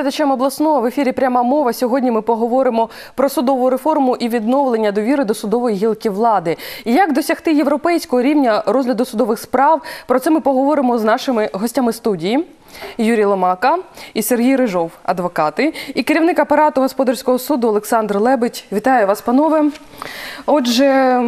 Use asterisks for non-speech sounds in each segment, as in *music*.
Глядачам обласного в ефірі пряма мова. Сьогодні ми поговоримо про судову реформу і відновлення довіри до судової гілки влади. І як досягти європейського рівня розгляду судових справ? Про це ми поговоримо з нашими гостями студії. Юрій Ломака і Сергій Рижов, адвокати, і керівник апарату господарського суду Олександр Лебедь. Вітаю вас, панове. Отже,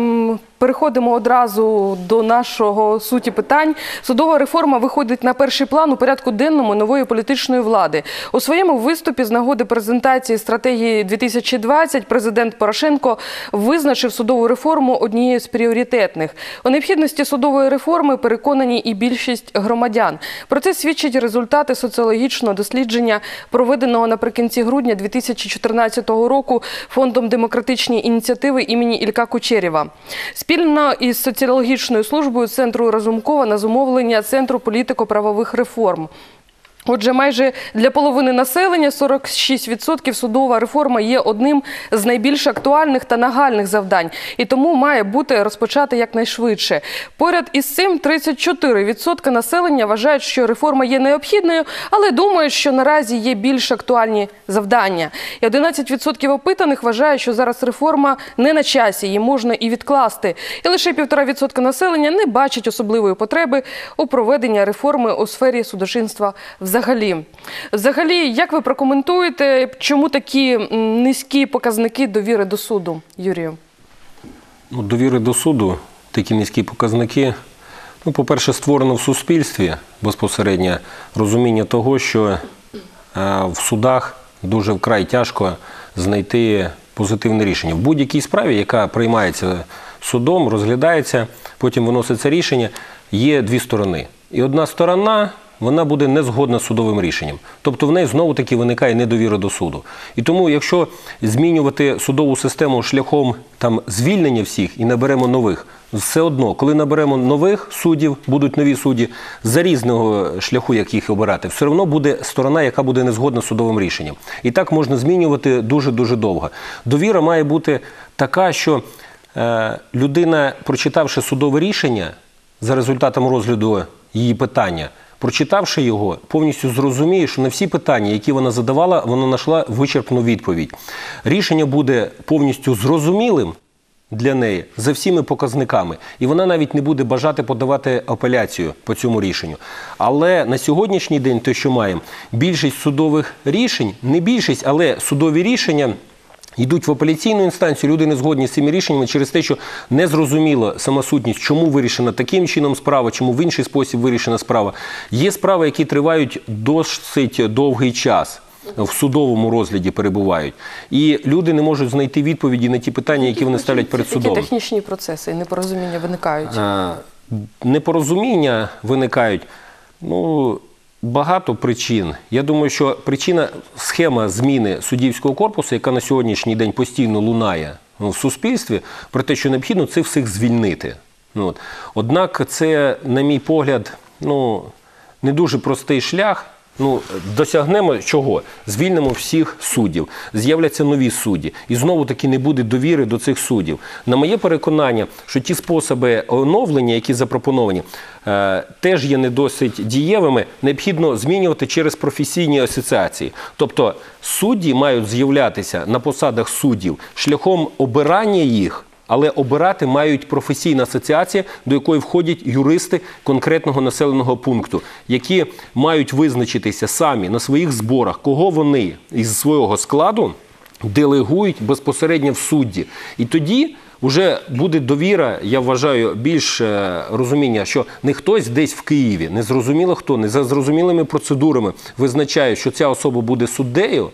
переходимо одразу до нашого суті питань. Судова реформа виходить на перший план у порядку денному нової політичної влади. У своєму виступі з нагоди презентації стратегії 2020 президент Порошенко визначив судову реформу однією з пріоритетних. У необхідності судової реформи переконані і більшість громадян. Про це свідчать результати соціологічного дослідження, проведеного наприкінці грудня 2014 року фондом демократичні ініціативи імені Ілька Кучерєва. Спільно із соціологічною службою центру Разумкова на зумовлення Центру політико-правових реформ. Отже, майже для половини населення 46% судова реформа є одним з найбільш актуальних та нагальних завдань, і тому має бути розпочати якнайшвидше. Поряд із цим 34% населення вважають, що реформа є необхідною, але думають, що наразі є більш актуальні завдання. І 11% опитаних вважають, що зараз реформа не на часі, її можна і відкласти. І лише 1,5% населення не бачить особливої потреби у проведенні реформи у сфері судочинства взагалі. Взагалі, як ви прокоментуєте, чому такі низькі показники довіри до суду, Юрію? Ну, довіри до суду, такі низькі показники. Ну, по-перше, створено в суспільстві безпосередньо розуміння того, що е, в судах дуже вкрай тяжко знайти позитивне рішення. В будь-якій справі, яка приймається судом, розглядається, потім виноситься рішення, є дві сторони. І одна сторона вона буде не згодна з судовим рішенням. Тобто в неї знову таки виникає недовіра до суду. І тому, якщо змінювати судову систему шляхом там звільнення всіх і наберемо нових, все одно, коли наберемо нових суддів, будуть нові судді за різного шляху, як їх обирати, все одно буде сторона, яка буде не згодна з судовим рішенням. І так можна змінювати дуже дуже довго. Довіра має бути така, що е, людина, прочитавши судове рішення за результатом розгляду її питання. Прочитавши його, повністю зрозуміє, що на всі питання, які вона задавала, вона знайшла вичерпну відповідь. Рішення буде повністю зрозумілим для неї за всіми показниками, і вона навіть не буде бажати подавати апеляцію по цьому рішенню. Але на сьогоднішній день, те, що маємо, більшість судових рішень, не більшість, але судові рішення. Йдуть в апеляційну інстанцію, люди не згодні з цими рішеннями через те, що не зрозуміло самосутність, чому вирішена таким чином справа, чому в інший спосіб вирішена справа. Є справи, які тривають досить довгий час. В судовому розгляді перебувають, і люди не можуть знайти відповіді на ті питання, які вони ставлять перед Які судом. технічні процеси і непорозуміння виникають? Е, Непорозуміння виникають. Ну, багато причин. Я думаю, що причина схема зміни суддівського корпусу, яка на сьогоднішній день постійно лунає ну, в суспільстві, про те, що необхідно це всіх звільнити. Ну, от. Однак це, на мій погляд, ну, не дуже простий шлях. Ну, досягнемо чого? Звільнимо всіх суддів, з'являться нові судді, і знову таки не буде довіри до цих суддів. На моє переконання, що ті способи оновлення, які запропоновані, е, теж є не досить дієвими. Необхідно змінювати через професійні асоціації. Тобто судді мають з'являтися на посадах суддів шляхом обирання їх. Але обирати мають професійна асоціація, до якої входять юристи конкретного населеного пункту, які мають визначитися самі на своїх зборах, кого вони із свого складу делегують безпосередньо в судді. І тоді вже буде довіра, я вважаю, більш е, розуміння, що не хтось десь в Києві, не зрозуміло хто, не за зрозумілими процедурами визначає, що ця особа буде суддею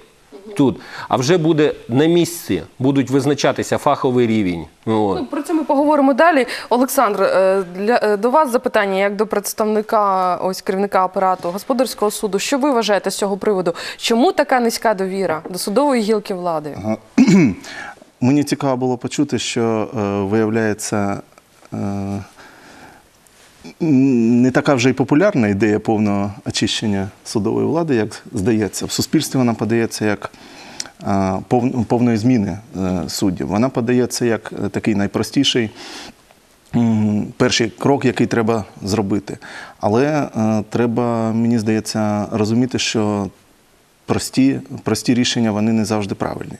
тут, а вже буде на місці, будуть визначатися фаховий рівень. От. Ну, про це ми поговоримо далі. Олександр, е, для е, до вас запитання як до представника ось керівника апарату господарського суду. Що ви вважаєте з цього приводу? Чому така низька довіра до судової гілки влади? *clears throat* Мені цікаво було почути, що е, виявляється е, не така вже й популярна ідея повного очищення судової влади, як здається. В суспільстві вона подається як повної зміни е, суддів. Вона подається як е, такий найпростіший. Перший крок, який треба зробити. Але е, треба, мені здається, розуміти, що прості, прості рішення вони не завжди правильні.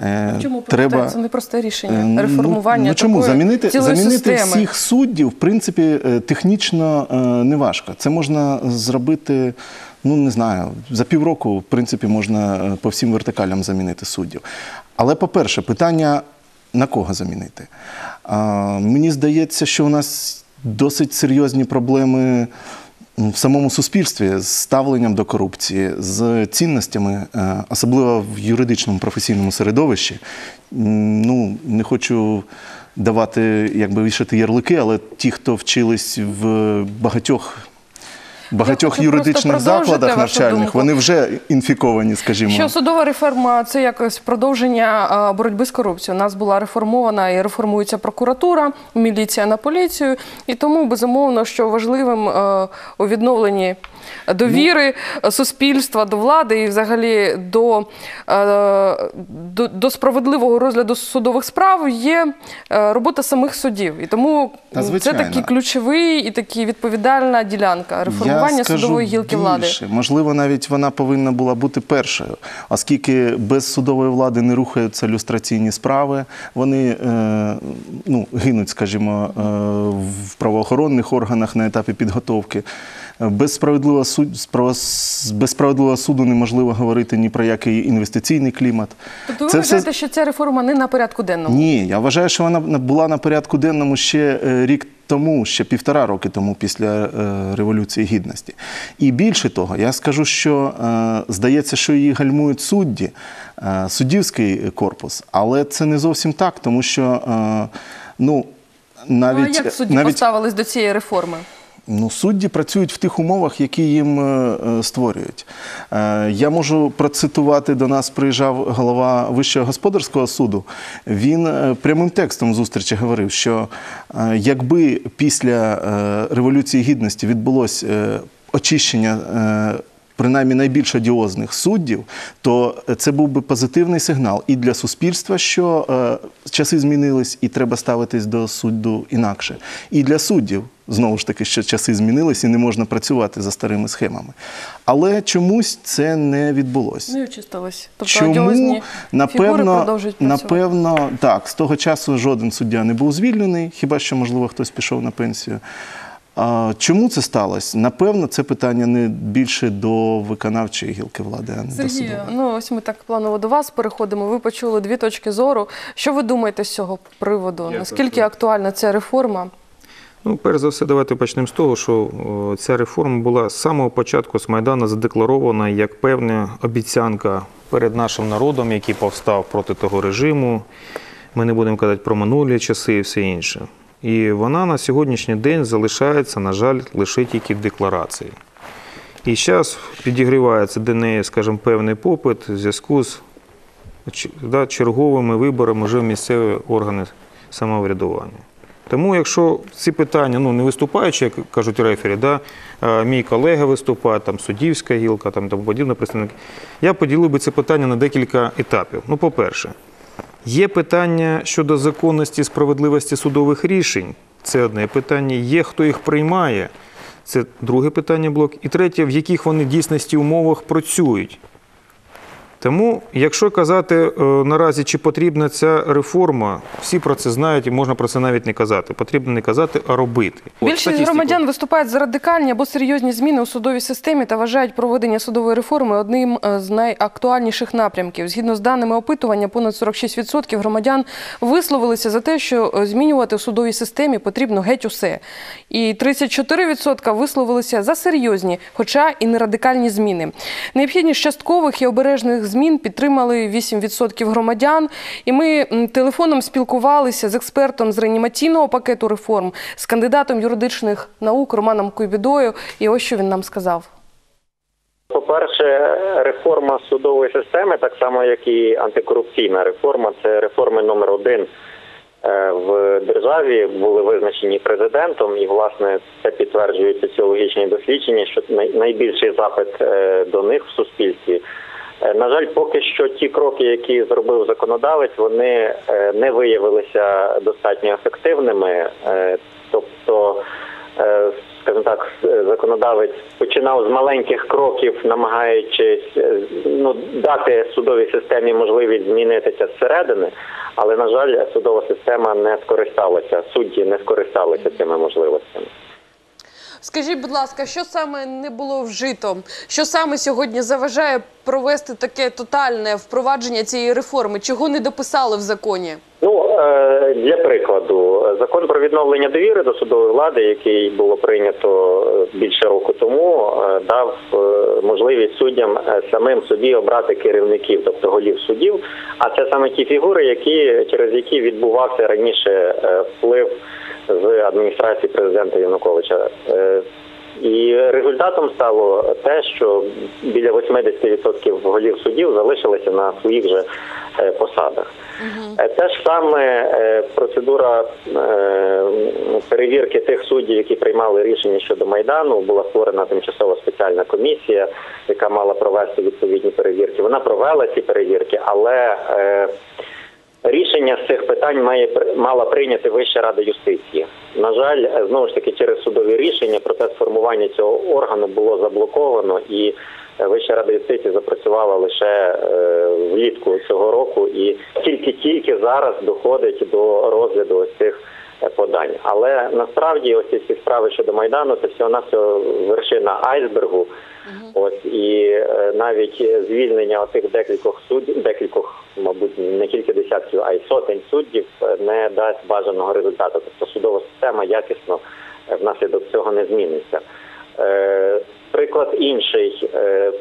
Е, Чому треба... це не просте Е, рішення реформування ну, чому такої замінити, цілої замінити системи? всіх суддів, в принципі, е, технічно не важко. Це можна зробити. Ну, не знаю, за півроку, в принципі, можна по всім вертикалям замінити суддів. Але, по-перше, питання на кого замінити? А, мені здається, що у нас досить серйозні проблеми в самому суспільстві з ставленням до корупції, з цінностями, е, особливо в юридичному професійному середовищі. Ну, не хочу давати, якби вішати ярлики, але ті, хто вчились в багатьох. Багатьох юридичних закладах навчальних вони вже інфіковані, скажімо. Що судова реформа це якось продовження боротьби з корупцією. У нас була реформована і реформується прокуратура, міліція на поліцію. І тому безумовно, що важливим у відновленні довіри суспільства до влади і взагалі до, до, до справедливого розгляду судових справ є робота самих судів. І тому це такий ключовий і такий відповідальна ділянка реформування Я судової гілки влади. більше. Можливо, навіть вона повинна була бути першою, оскільки без судової влади не рухаються люстраційні справи, вони е, ну, гинуть, скажімо, е, в правоохоронних органах на етапі підготовки. Без справедливого, суд, справа- без справедливого суду неможливо говорити ні про який інвестиційний клімат. Тобто ви Це вважаєте, що ця реформа не на порядку денному? ні, я вважаю, що вона була на порядку денному ще е, рік тому, ще півтора роки тому, після е, Революції Гідності. І більше того, я скажу, що е, здається, що її гальмують судді, е, суддівський корпус, але це не зовсім так, тому що е, ну, навіть, ну, а як судді навіть поставились до цієї реформи? Ну, судді працюють в тих умовах, які їм е, е, створюють. Е, Я можу процитувати до нас приїжджав голова Вищого господарського суду. Він прямим текстом зустрічі говорив, що якби після Революції Гідності відбулось очищення. Е, Принаймні найбільш одіозних суддів, то це був би позитивний сигнал і для суспільства, що е, часи змінились, і треба ставитись до суду інакше. І для суддів знову ж таки, що часи змінились і не можна працювати за старими схемами. Але чомусь це не відбулося. Не очистились. Тобто Чому напевно, напевно, так з того часу жоден суддя не був звільнений, хіба що можливо хтось пішов на пенсію. А, чому це сталося? Напевно, це питання не більше до виконавчої гілки влади, а не до судової. ну ось ми так планово до вас переходимо. Ви почули дві точки зору. Що ви думаєте з цього приводу? Наскільки актуальна ця реформа? Ну, перш за все, давайте почнемо з того, що ця реформа була з самого початку з Майдану задекларована як певна обіцянка перед нашим народом, який повстав проти того режиму. Ми не будемо казати про минулі часи і все інше. І вона на сьогоднічній день залишається, на жаль, лише тільки в декларації. І зараз підігрівається до неї, скажімо, певний попит в зв'язку з да, черговими виборами вже в місцеві органи самоврядування. Тому, якщо ці питання, ну не виступаючи, як кажуть рефері, да, мій колега виступає, там суддівська гілка, там тому подібне представники, я поділив би це питання на декілька етапів. Ну, по-перше, є питання щодо законності і справедливості судових рішень. Це одне питання. Є хто їх приймає. Це друге питання блок. І третє, в яких вони дійсності умовах працюють. Тому, якщо казати е, наразі, чи потрібна ця реформа, всі про це знають і можна про це навіть не казати. Потрібно не казати, а робити. От Більшість статистику. громадян виступають за радикальні або серйозні зміни у судовій системі та вважають проведення судової реформи одним е, з найактуальніших напрямків. Згідно з даними опитування, понад 46% громадян висловилися за те, що е, змінювати у судовій системі потрібно геть усе. І 34% висловилися за серйозні, хоча і не радикальні зміни. Необхідність часткових і обережних змін підтримали 8% громадян. І ми телефоном спілкувалися з експертом з реанімаційного пакету реформ, з кандидатом юридичних наук Романом Куйбідою. І ось що він нам сказав. По-перше, реформа судової системи, так само як і антикорупційна реформа, це реформи номер один е, в державі, були визначені президентом, і власне це підтверджують соціологічні дослідження, що найбільший запит е, до них в суспільстві. Е, На жаль, поки що ті кроки, які зробив законодавець, вони е, не виявилися достатньо ефективними. Е, Тобто, скажімо так, законодавець починав з маленьких кроків, намагаючись ну, дати судовій системі можливість змінитися зсередини, але на жаль, судова система не скористалася, судді не скористалися цими можливостями. Скажіть, будь ласка, що саме не було вжито? Що саме сьогодні заважає провести таке тотальне впровадження цієї реформи? Чого не дописали в законі? Ну е, для прикладу, закон про відновлення довіри до судової влади, який було прийнято е, більше року тому, е, дав можливість суддям самим собі обрати керівників, тобто голів судів. А це саме ті фігури, які через які відбувався раніше вплив з адміністрації президента Януковича. Е, І результатом стало те, що біля 80% голів судів залишилися на своїх же е, посадах. Е, Те ж саме процедура перевірки тих суддів, які приймали рішення щодо майдану, була створена тимчасова спеціальна комісія, яка мала провести відповідні перевірки. Вона провела ці перевірки, але Рішення з цих питань має мала прийняти Вища рада юстиції. На жаль, е, знову ж таки, через судові рішення процес формування цього органу було заблоковано, і е, Вища рада юстиції запрацювала лише е, влітку цього року, і тільки-тільки зараз доходить до розгляду ось цих подань. Але насправді ось ці всі справи щодо майдану це всього навсього вершина айсбергу. Ось і навіть звільнення отих декількох суддів, декількох, мабуть, не тільки десятків, а й сотень суддів е, не дасть бажаного результату. Тобто судова система якісно е, внаслідок цього не зміниться. Е, Приклад інший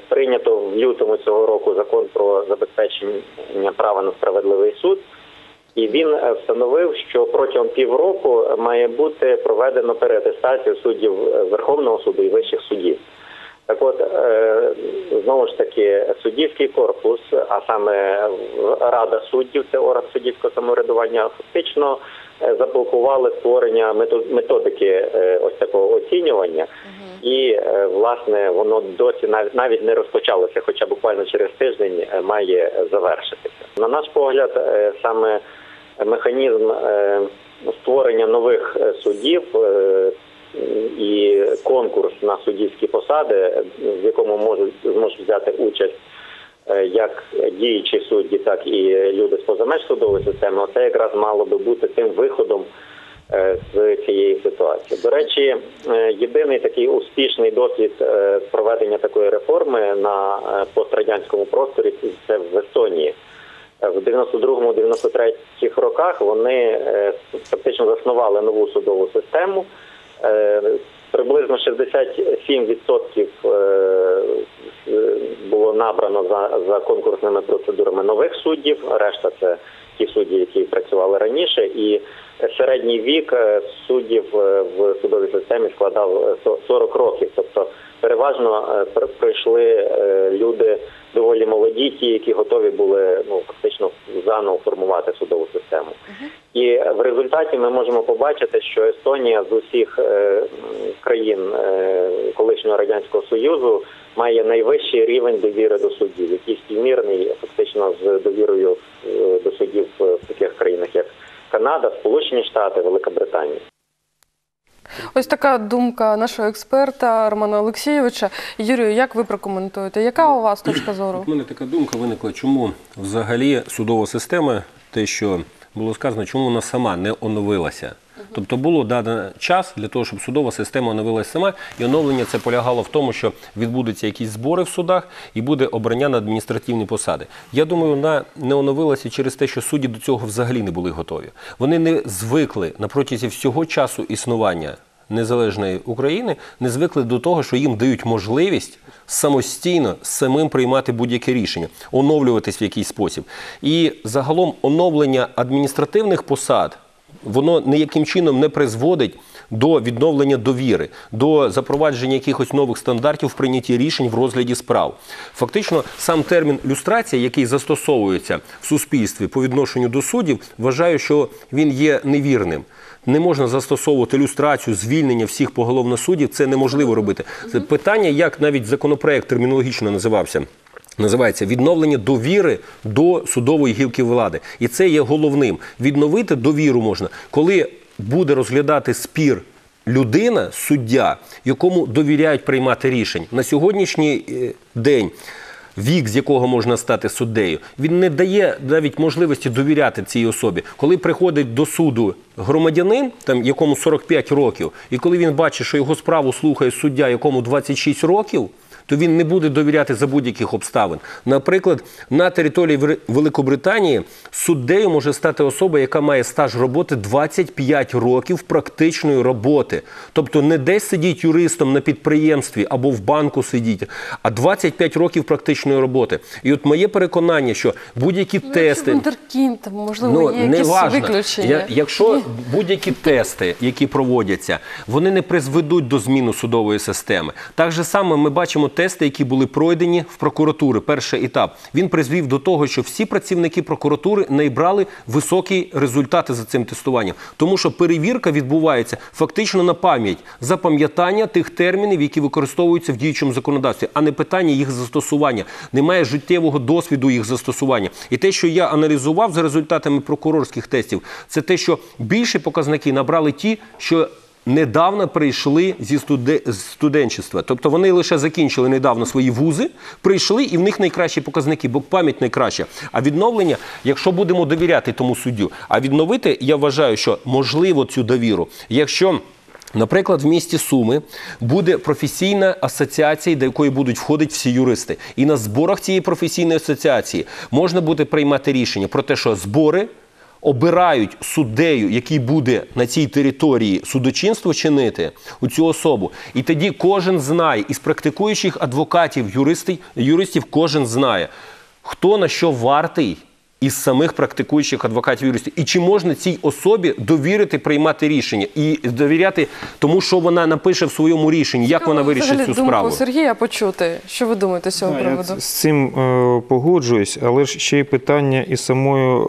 прийнято в лютому цього року закон про забезпечення права на справедливий суд. І він встановив, що протягом півроку має бути проведено переатестацію суддів Верховного суду і вищих судів. Так от, е, знову ж таки, суддівський корпус, а саме Рада суддів, це орган суддівського самоврядування, фактично е, заблокували створення мето- методики е, ось такого оцінювання. І, власне, воно досі навіть навіть не розпочалося, хоча буквально через тиждень має завершитися. На наш погляд, саме механізм створення нових суддів е, і конкурс на суддівські посади, в якому можуть зможуть взяти участь е, як діючі судді, так і люди з поза меж судової системи. Оце якраз мало би бути тим виходом е, з цієї ситуації. До речі, е, єдиний такий успішний досвід проведення такої реформи на пострадянському просторі це в Естонії. В 92-93 роках вони фактично заснували нову судову систему. Е, Приблизно 67% е, було набрано за, за конкурсними процедурами нових суддів. Решта це ті судді, які працювали раніше, і середній вік е, суддів в судовій системі складав е, 40 років. Тобто переважно прийшли люди доволі молоді, ті, які готові були ну фактично заново формувати судову систему. І в результаті ми можемо побачити, що Естонія з усіх е, країн е, колишнього радянського союзу має найвищий рівень довіри до суддів, який співмірний фактично з довірою е, до суддів в таких країнах, як Канада, Сполучені Штати, Велика Британія. Ось така думка нашого експерта Романа Олексійовича. Юрію, як ви прокоментуєте? Яка у вас точка зору? У мене така думка виникла, чому взагалі судова система, те, що було сказано, чому вона сама не оновилася. Тобто було дано час для того, щоб судова система оновилася сама, і оновлення це полягало в тому, що відбудуться якісь збори в судах і буде обрання на адміністративні посади. Я думаю, вона не оновилася через те, що судді до цього взагалі не були готові. Вони не звикли на протязі всього часу існування незалежної України не звикли до того, що їм дають можливість самостійно самим приймати будь-яке рішення, оновлюватись в якийсь спосіб. І загалом оновлення адміністративних посад воно ніяким чином не призводить до відновлення довіри, до запровадження якихось нових стандартів в прийнятті рішень в розгляді справ. Фактично, сам термін люстрація, який застосовується в суспільстві по відношенню до суддів, вважаю, що він є невірним. Не можна застосовувати люстрацію, звільнення всіх поголовно суддів. Це неможливо робити. Питання, як навіть законопроект термінологічно називався. Називається відновлення довіри до судової гілки влади, і це є головним. Відновити довіру можна, коли буде розглядати спір людина, суддя, якому довіряють приймати рішення. На сьогоднішній е, день вік, з якого можна стати суддею, він не дає навіть можливості довіряти цій особі. Коли приходить до суду громадянин, там якому 45 років, і коли він бачить, що його справу слухає суддя, якому 26 років. То він не буде довіряти за будь-яких обставин. Наприклад, на території Великобританії суддею може стати особа, яка має стаж роботи 25 років практичної роботи. Тобто не десь сидіть юристом на підприємстві або в банку сидіть, а 25 років практичної роботи. І от моє переконання, що будь-які тести. Вундеркінд, можливо, є не якісь важно. виключення. Я- якщо будь-які тести, які проводяться, вони не призведуть до зміни судової системи. Так же саме ми бачимо тести, які були пройдені в прокуратури. Перший етап він призвів до того, що всі працівники прокуратури не брали високі результати за цим тестуванням, тому що перевірка відбувається фактично на пам'ять запам'ятання тих термінів, які використовуються в діючому законодавстві, а не питання їх застосування. Немає життєвого досвіду їх застосування. І те, що я аналізував за результатами прокурорських тестів, це те, що більші показники набрали ті, що недавно прийшли зі студенчества. Тобто вони лише закінчили недавно свої вузи, прийшли і в них найкращі показники, бо пам'ять найкраща. А відновлення, якщо будемо довіряти тому суддю, а відновити, я вважаю, що можливо цю довіру, якщо. Наприклад, в місті Суми буде професійна асоціація, до якої будуть входити всі юристи. І на зборах цієї професійної асоціації можна буде приймати рішення про те, що збори обирають суддею, який буде на цій території судочинство чинити у цю особу. І тоді кожен знає, із практикуючих адвокатів, юристів, юристів кожен знає, хто на що вартий із самих практикуючих адвокатів юристів. І чи можна цій особі довірити приймати рішення і довіряти тому, що вона напише в своєму рішенні, як вона вирішить цю справу. Сергія почути. Що ви думаєте з цього Я приводу? з цим е, погоджуюсь, але ж ще й питання із самою,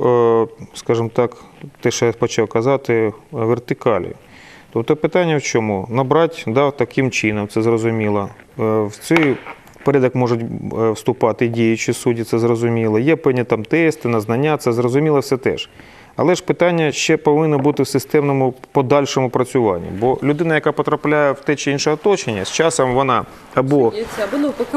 е, скажімо так, те, що я почав казати, вертикалі. Тобто питання в чому? Набрати да, таким чином, це зрозуміло. Е, В цей порядок можуть е, вступати діючі судді, це зрозуміло. Є певні там тести на знання, це зрозуміло все теж. Але ж питання ще повинно бути в системному подальшому працюванні. Бо людина, яка потрапляє в те чи інше оточення, з часом вона або Або навпаки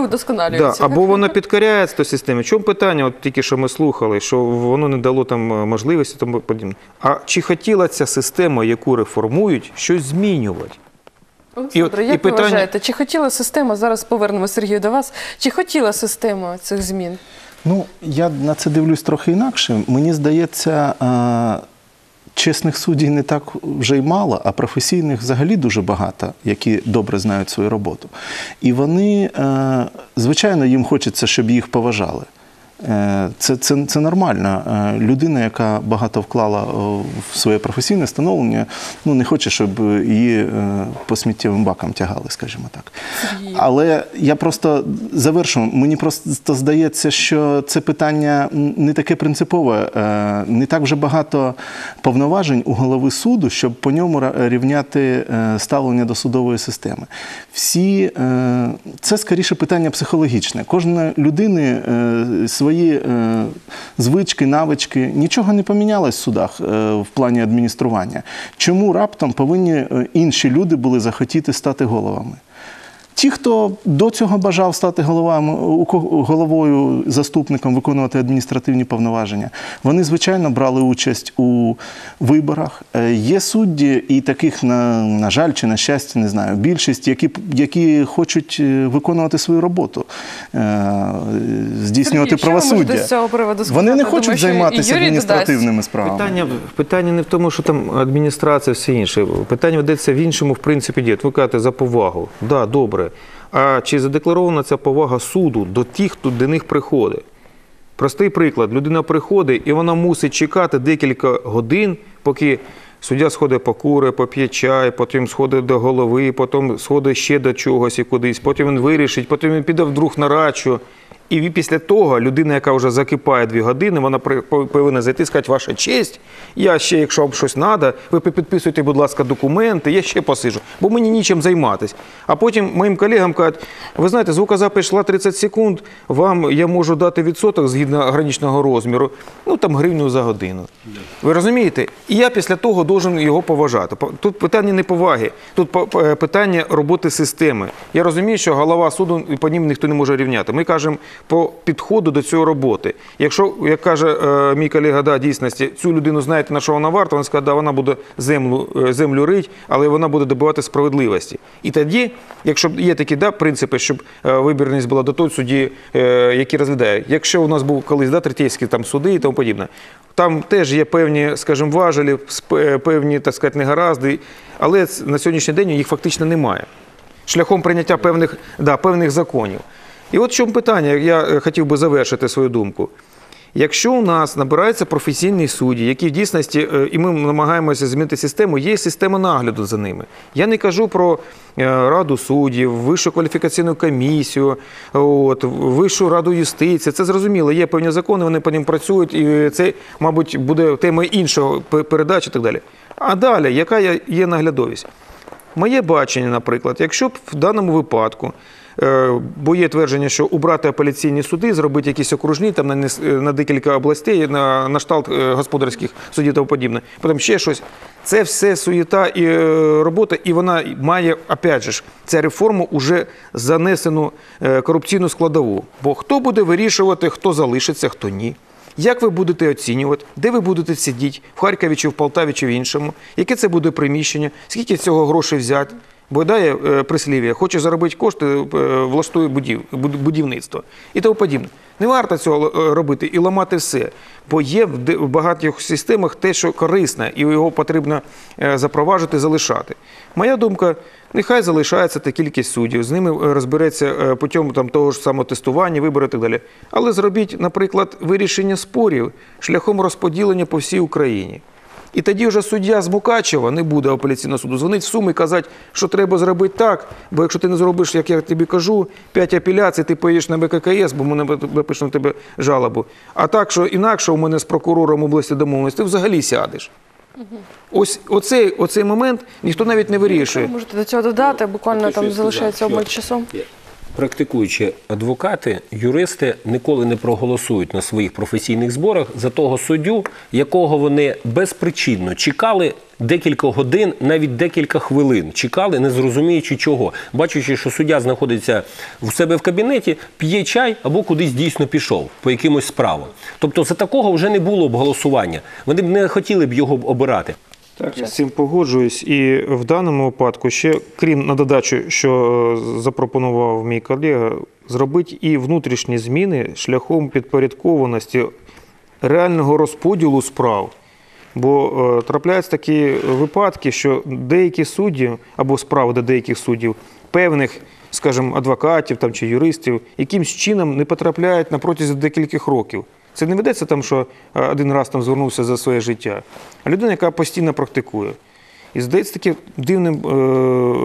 Да, або вона підкоряється до системи. Чому питання? От тільки що ми слухали, що воно не дало там е, можливості тому подібне. А чи хотіла ця система, яку реформують, щось змінювати? Олександре, і як ви вважаєте, чи хотіла система, зараз повернемо Сергію до вас, чи хотіла система цих змін? Ну, я на це дивлюсь трохи інакше. Мені здається, чесних суддів не так вже й мало, а професійних взагалі дуже багато, які добре знають свою роботу. І вони, звичайно, їм хочеться, щоб їх поважали. Е, Це, це, це нормально. Е, Людина, яка багато вклала в своє професійне становлення, ну не хоче, щоб її е, по сміттєвим бакам тягали, скажімо так. Але я просто завершу. Мені просто здається, що це питання не таке принципове, е, не так вже багато повноважень у голови суду, щоб по ньому рівняти е, ставлення до судової системи. Всі е, це скоріше питання психологічне. Кожної людини е, свої е, звички, навички, нічого не помінялось в судах е, в плані адміністрування. Чому раптом повинні е, інші люди були захотіти стати головами? Ті, хто до цього бажав стати головами, у кого- головою, заступником, виконувати адміністративні повноваження, вони, звичайно, брали участь у виборах. Е, Є судді, і таких, на, на жаль, чи на щастя, не знаю, більшість, які, які хочуть е, виконувати свою роботу, е, здійснювати Сергій, правосуддя. з цього приводу сказати? Вони не хочуть і займатися адміністративними справами. Питання, питання не в тому, що там адміністрація, все інше. Питання ведеться в іншому, в принципі, діє. Ви кажете за повагу. Так, да, добре. А чи задекларована ця повага суду до тих, хто до них приходить? Простий приклад: людина приходить і вона мусить чекати декілька годин, поки суддя сходить по кури, поп'є чай, потім сходить до голови, потім сходить ще до чогось і кудись, потім він вирішить, потім він піде вдруг на рачу. І після того людина, яка вже закипає дві години, вона повинна зайти і сказати, ваша честь, я ще, якщо вам щось треба, ви підписуйте, будь ласка, документи, я ще посижу, бо мені нічим займатися. А потім моїм колегам кажуть, ви знаєте, звукозапис йшла 30 секунд, вам я можу дати відсоток згідно граничного розміру, ну там гривню за годину. Ви розумієте? І я після того должен його поважати. Тут питання не поваги, тут питання роботи системи. Я розумію, що голова суду по ним ніхто не може рівняти. Ми кажемо по підходу до цієї роботи. Якщо, як каже е, мій колега, да, дійсності, цю людину знаєте, на що вона варта, він скаже, да, вона буде землю, е, землю рить, але вона буде добивати справедливості. І тоді, якщо є такі да, принципи, щоб е, вибірність була до того судді, е, який розглядає. Якщо у нас був колись да, третейські там суди і тому подібне, там теж є певні, скажімо, важелі, певні, так сказати, негаразди, але на сьогоднішній день їх фактично немає. Шляхом прийняття певних, да, певних законів. І от в чому питання, я е, хотів би завершити свою думку. Якщо у нас набираються професійні судді, які в дійсності, е, і ми намагаємося змінити систему, є система нагляду за ними. Я не кажу про е, раду суддів, вищу кваліфікаційну комісію, от, вищу раду юстиції. Це зрозуміло, є певні закони, вони по ним працюють, і це, мабуть, буде темою іншого пе- передачі і так далі. А далі, яка є- наглядовість? Моє бачення, наприклад, якщо б в даному випадку, бо є твердження, що убрати апеляційні суди, зробити якісь окружні там на, е, на декілька областей, на, на шталт е, господарських судів тому подібне, потім ще щось. Це все суєта і е, робота, і вона має, опять же, ця реформа вже занесену е, корупційну складову. Бо хто буде вирішувати, хто залишиться, хто ні. Як ви будете оцінювати, де ви будете сидіти, в Харкові чи в Полтаві чи в іншому? Яке це буде приміщення? Скільки цього грошей взяти? Бо дає е, прислів'я, хоче заробити кошти, е, влаштує будів, будівництво і тому подібне. Не варто цього е, робити і ламати все, бо є в багатьох системах те, що корисне, і його потрібно запроваджувати, залишати. Моя думка, нехай залишається та кількість суддів, з ними розбереться путем там, того ж самого тестування, вибору і так далі. Але зробіть, наприклад, вирішення спорів шляхом розподілення по всій Україні. І тоді вже суддя з Мукачева не буде апеляційного суду дзвонити в Суми і казати, що треба зробити так, бо якщо ти не зробиш, як я тобі кажу, 5 апеляцій, ти поїдеш на БККС, бо ми напишемо на тебе жалобу. А так, що інакше у мене з прокурором області домовленості, ти взагалі сядеш. Ось оцей, оцей момент ніхто навіть не вирішує. Ви можете до цього додати, буквально там залишається обмаль часу. Практикуючи адвокати, юристи ніколи не проголосують на своїх професійних зборах за того суддю, якого вони безпричинно чекали декілька годин, навіть декілька хвилин. Чекали, не зрозуміючи чого, бачачи, що суддя знаходиться в себе в кабінеті, п'є чай або кудись дійсно пішов по якимось справам. Тобто за такого вже не було б голосування. Вони б не хотіли б його обирати. Так, з цим погоджуюсь. І в даному випадку ще, крім на додачу, що е, запропонував мій колега, зробити і внутрішні зміни шляхом підпорядкованості реального розподілу справ. Бо е, трапляються такі випадки, що деякі судді або справи до деяких суддів, певних, скажімо, адвокатів там, чи юристів, якимсь чином не потрапляють на протязі декількох років. Це не ведеться там, що е, один раз там звернувся за своє життя, а людина, яка постійно практикує. І здається таке дивним е,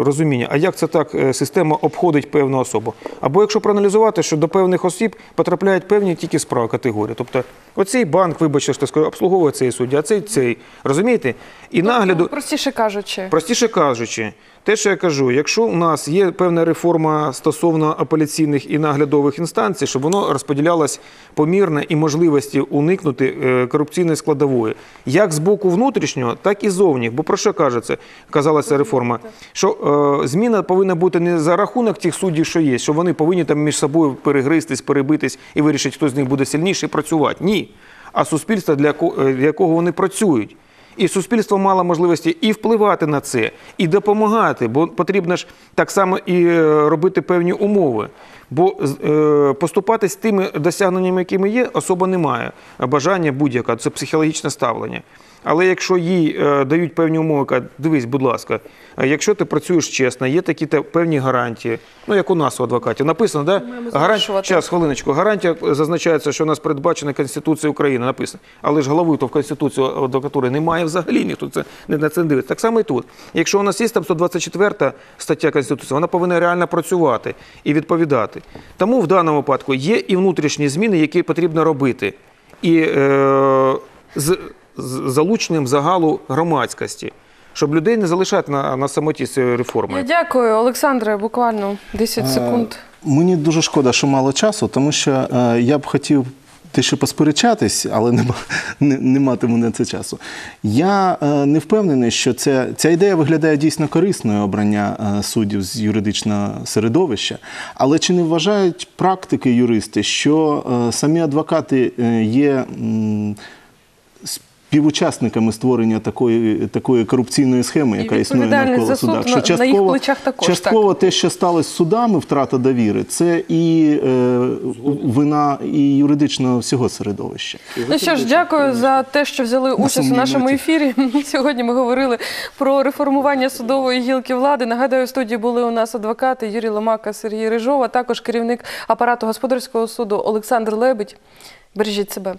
розуміння, а як це так е, система обходить певну особу? Або якщо проаналізувати, що до певних осіб потрапляють певні тільки справи категорії. Тобто оцей банк, вибачте, що скажу, обслуговує цей суддя, а цей цей. Розумієте? І нагляду. Простіше кажучи. Простіше кажучи, те, що я кажу, якщо у нас є певна реформа стосовно апеляційних і наглядових інстанцій, щоб воно розподілялось помірно і можливості уникнути е, корупційної складової, як з боку внутрішнього, так і зовні. Бо про що кажеться, казалася реформа? Що е, зміна повинна бути не за рахунок тих суддів, що є, що вони повинні там між собою перегристись, перебитись і вирішити, хто з них буде сильніший працювати. Ні. А суспільство, для е, для якого вони працюють. І суспільство мало можливості і впливати на це, і допомагати, бо потрібно ж так само і е, робити певні умови. Бо е, поступати з тими досягненнями, якими є, особа не має бажання будь-яка, це психологічне ставлення. Але якщо їй е, дають певні умови, кажуть, дивись, будь ласка, якщо ти працюєш чесно, є такі те- певні гарантії, ну як у нас у адвокатів, написано, да? Гарантія, час, хвилиночку, гарантія зазначається, що у нас передбачена Конституцією України, написано. Але ж голови то в Конституції адвокатури немає взагалі, ніхто це не на це не дивиться. Так само і тут. Якщо у нас є там 124 стаття Конституції, вона повинна реально працювати і відповідати. Тому в даному випадку є і внутрішні зміни, які потрібно робити. І е, з, з залученням загалу громадськості, щоб людей не залишати на, на самоті з реформи. Я дякую, Олександре. Буквально 10 секунд. Мені дуже шкода, що мало часу, тому що е, я б хотів дещо посперечатись, але нема, *laughs* не, не матиму на це часу. Я е, не впевнений, що ця, ця ідея виглядає дійсно корисною обрання е, суддів з юридичного середовища. Але чи не вважають практики юристи, що е, самі адвокати е, є. м, Співучасниками створення такої, такої корупційної схеми, яка існує навколо за суд судах. на- Що на їх плечах також, частково те, що сталося з судами, втрата довіри, це і е, вина і юридичного всього середовища. Ну що ж, дякую за те, що взяли участь у нашому ноті. ефірі. *laughs* Сьогодні ми говорили про реформування судової гілки влади. Нагадаю, в студії були у нас адвокати Юрій Ломака, Сергій Рижов, а також керівник апарату господарського суду Олександр Лебедь. Бережіть себе.